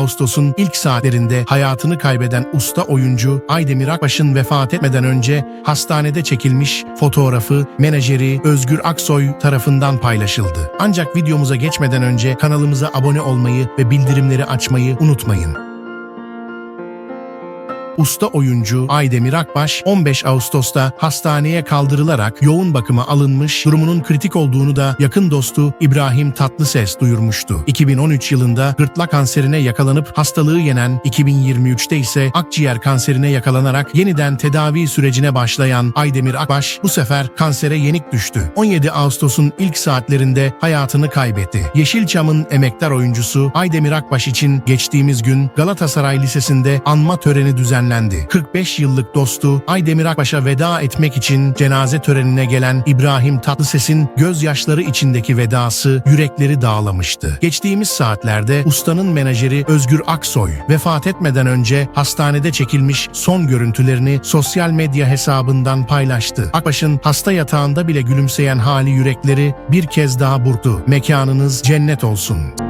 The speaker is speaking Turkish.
Ağustos'un ilk saatlerinde hayatını kaybeden usta oyuncu Aydemir Akbaş'ın vefat etmeden önce hastanede çekilmiş fotoğrafı menajeri Özgür Aksoy tarafından paylaşıldı. Ancak videomuza geçmeden önce kanalımıza abone olmayı ve bildirimleri açmayı unutmayın. Usta oyuncu Aydemir Akbaş 15 Ağustos'ta hastaneye kaldırılarak yoğun bakıma alınmış, durumunun kritik olduğunu da yakın dostu İbrahim Tatlıses duyurmuştu. 2013 yılında gırtlak kanserine yakalanıp hastalığı yenen, 2023'te ise akciğer kanserine yakalanarak yeniden tedavi sürecine başlayan Aydemir Akbaş bu sefer kansere yenik düştü. 17 Ağustos'un ilk saatlerinde hayatını kaybetti. Yeşilçam'ın emektar oyuncusu Aydemir Akbaş için geçtiğimiz gün Galatasaray Lisesi'nde anma töreni düzenlendi. 45 yıllık dostu Aydemir Akbaş'a veda etmek için cenaze törenine gelen İbrahim Tatlıses'in gözyaşları içindeki vedası yürekleri dağlamıştı. Geçtiğimiz saatlerde ustanın menajeri Özgür Aksoy vefat etmeden önce hastanede çekilmiş son görüntülerini sosyal medya hesabından paylaştı. Akbaş'ın hasta yatağında bile gülümseyen hali yürekleri bir kez daha burktu. Mekanınız cennet olsun.